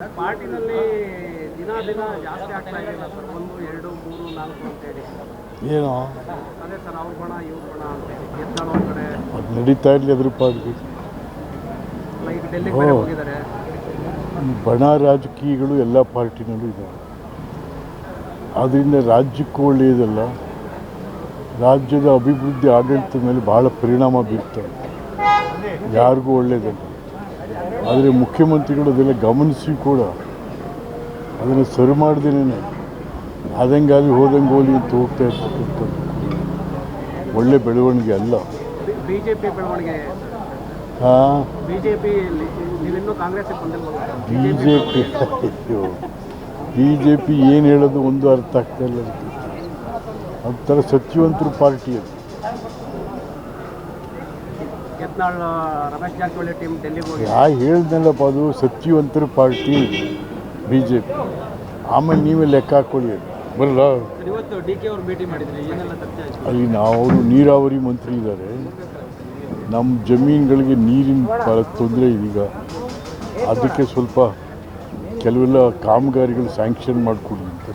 ಪಾರ್ಟಿನಲ್ಲಿ ದಿನ ದಿನ ಜಾಸ್ತಿ ಆಗ್ತಾ ಇದೆಯಲ್ಲ ಸರ್ ಒಂದು ಎರಡು ಮೂರು ನಾಲ್ಕು ಅಂತೇಳಿ ಏನೋ? ಅದೇ ಸರ್ ಅವ್ರ ಬಣ ಇವ್ರ ಬಣ ಅಂತೇಳಿ ಎತ್ತಾಳು ಕಡೆ. ಅದು ನಡೀತಾ ಇರಲಿ ಅದ್ರ ಪಾಡಿಗೆ. ಅಲ್ಲ ಈಗ ಡೆಲ್ಲಿಗೆ ಬೇರೆ ಓ. ಹೋಗಿದ್ದಾರೆ. ಈ ಬಣ ರಾಜಕೀಯಗಳು ಎಲ್ಲ ಪಾರ್ಟಿನಲ್ಲೂ ಇದ್ದಾವೆ ಆದ್ದರಿಂದ ರಾಜ್ಯಕ್ಕೂ ಒಳ್ಳೆಯದಲ್ಲ ರಾಜ್ಯದ ಅಭಿವೃದ್ಧಿ ಆಡಳಿತದ ಮೇಲೆ ಬಹಳ ಪರಿಣಾಮ ಬೀರ್ತವೆ ಯಾರಿಗೂ ಒಳ್ಳೆಯದಲ್ಲ. ಆದರೆ ಮುಖ್ಯಮಂತ್ರಿಗಳು ಅದೆಲ್ಲ ಗಮನಿಸಿ ಕೂಡ ಅದನ್ನು ಸರಿ ಮಾಡ್ದೇನೆ ಆದಂಗೆ ಅಲ್ಲಿ ಹೋದಂಗೆ ಹೋಗಿ ಅಂತ ಹೋಗ್ತಾ ಇರ್ತಕ್ಕಂಥದ್ದು. ಒಳ್ಳೆ ಬೆಳವಣಿಗೆ ಅಲ್ಲ. ಬಿಜೆಪಿ ಬೆಳವಣಿಗೆ ಹಾಂ? BJP P B J P ಏನು ಹೇಳೋದು ಒಂದು ಅರ್ಥ ಆಗ್ತಾ ಇಲ್ಲ ಅದಕ್ಕೆ. ಒಂಥರ ಸಚಿವಂತರು ಪಾರ್ಟಿ ಅದು. ಯತ್ನಾಳ್ ರಮೇಶ್ ಜಾರಕಿಹೊಳಿ ಟೀಮ್ ಡೆಲ್ಲಿಗೆ ಹೋಗಿ. ಯಾ ಹೇಳ್ದಲ್ಲಪ್ಪ ಅದು ಸತ್ಯವಂತರ ಪಾರ್ಟಿ ಬಿ ಜೆ ಪಿ ಆಮೇಲೆ ನೀವೇ ಲೆಕ್ಕ ಹಾಕೊಳ್ಳಿ ಬರಲ್ಲ? ಇವತ್ತು ಡಿ ಕೆ ಅವ್ರು ಭೇಟಿ ಮಾಡಿದ್ರಿ ಏನೆಲ್ಲ ಚರ್ಚೆ ಆಯ್ತು? ಅಲ್ಲಿ ನಾವು ಅವರು ನೀರಾವರಿ ಮಂತ್ರಿ ಇದ್ದಾರೆ ನಮ್ಮ ಜಮೀನುಗಳಿಗೆ ನೀರಿನ ಭಾಳ ತೊಂದರೆ ಇದೀಗ. ಅದಕ್ಕೆ ಸ್ವಲ್ಪ ಕೆಲವೆಲ್ಲ ಕಾಮಗಾರಿಗಳು ಸ್ಯಾಂಕ್ಷನ್ ಮಾಡಿಕೊಡಿ ಅಂತ